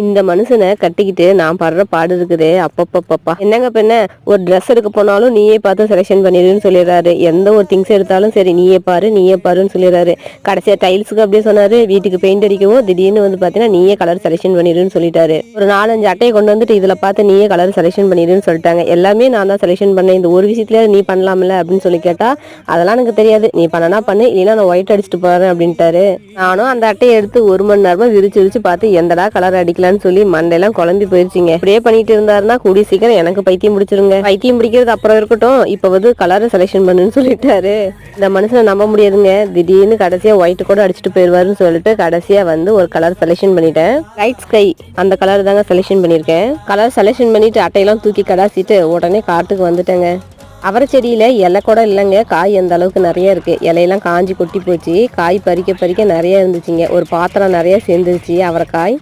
இந்த மனுஷனை கட்டிக்கிட்டு நான் படுற பாடு இருக்குதே அப்பப்பப்பப்பா. என்னங்க பெண்ண ஒரு ட்ரெஸ் எடுக்க போனாலும் நீயே பார்த்து செலெக்ஷன் பண்ணிடுன்னு சொல்லிடுறாரு. எந்த ஒரு திங்ஸ் எடுத்தாலும் சரி நீயே பாரு நீயே பாருன்னு சொல்லிடுறாரு. கடைசியா டைல்ஸுக்கு அப்படியே சொன்னாரு வீட்டுக்கு பெயிண்ட் அடிக்கவும் திடீர்னு வந்து பாத்தீங்கன்னா நீயே கலர் செலெக்ஷன் பண்ணிடுன்னு சொல்லிட்டாரு. ஒரு நாலஞ்சு அட்டையை கொண்டு வந்துட்டு இதுல பார்த்து நீயே கலர் செலெக்ஷன் பண்ணிடுன்னு சொல்லிட்டாங்க. எல்லாமே நான் தான் செலெக்ஷன் பண்ணேன். இந்த ஒரு விஷயத்துல நீ பண்ணலாம்ல அப்படின்னு சொல்லி கேட்டா அதெல்லாம் எனக்கு தெரியாது. நீ பண்ணனா பண்ணு இல்லைன்னா நான் ஒயிட் அடிச்சுட்டு போறேன் அப்படின்ட்டாரு. நானும் அந்த அட்டையை எடுத்து ஒரு மணி நேரமா விரிச்சு விரிச்சு பார்த்து எந்தடா கலர் அடிக்கலாம்னு சொல்லி மண்டையெல்லாம் குழம்பி போயிருச்சுங்க. இப்படியே பண்ணிட்டு இருந்தாருன்னா கூடி சீக்கிரம் எனக்கு பைத்தியம் பிடிச்சிருங்க. பைத்தியம் பிடிக்கிறது அப்புறம் இருக்கட்டும். இப்ப வந்து கலரை செலெக்ஷன் பண்ணுன்னு சொல்லிட்டாரு. இந்த மனுஷனை நம்ப முடியாதுங்க. திடீர்னு கடைசியா ஒயிட் கூட அடிச்சுட்டு போயிருவாருன்னு சொல்லிட்டு கடைசியா வந்து ஒரு கலர் செலெக்ஷன் பண்ணிட்டேன். லைட் ஸ்கை அந்த கலர் தாங்க செலெக்ஷன் பண்ணியிருக்கேன் கலர் செலெக்ஷன் பண்ணிட்டு அட்டையெல்லாம் தூக்கி கடாசிட்டு உடனே காட்டுக்கு வந்துட்டேங்க. அவரை செடியில் இலை கூட இல்லைங்க. காய் அந்த அளவுக்கு நிறைய இருக்குது இலையெல்லாம் காஞ்சி கொட்டி போச்சு. காய் பறிக்க பறிக்க நிறைய இருந்துச்சுங்க. ஒரு பாத்திரம் நிறைய சேர்ந்துருச்சு அவரைக்காய்.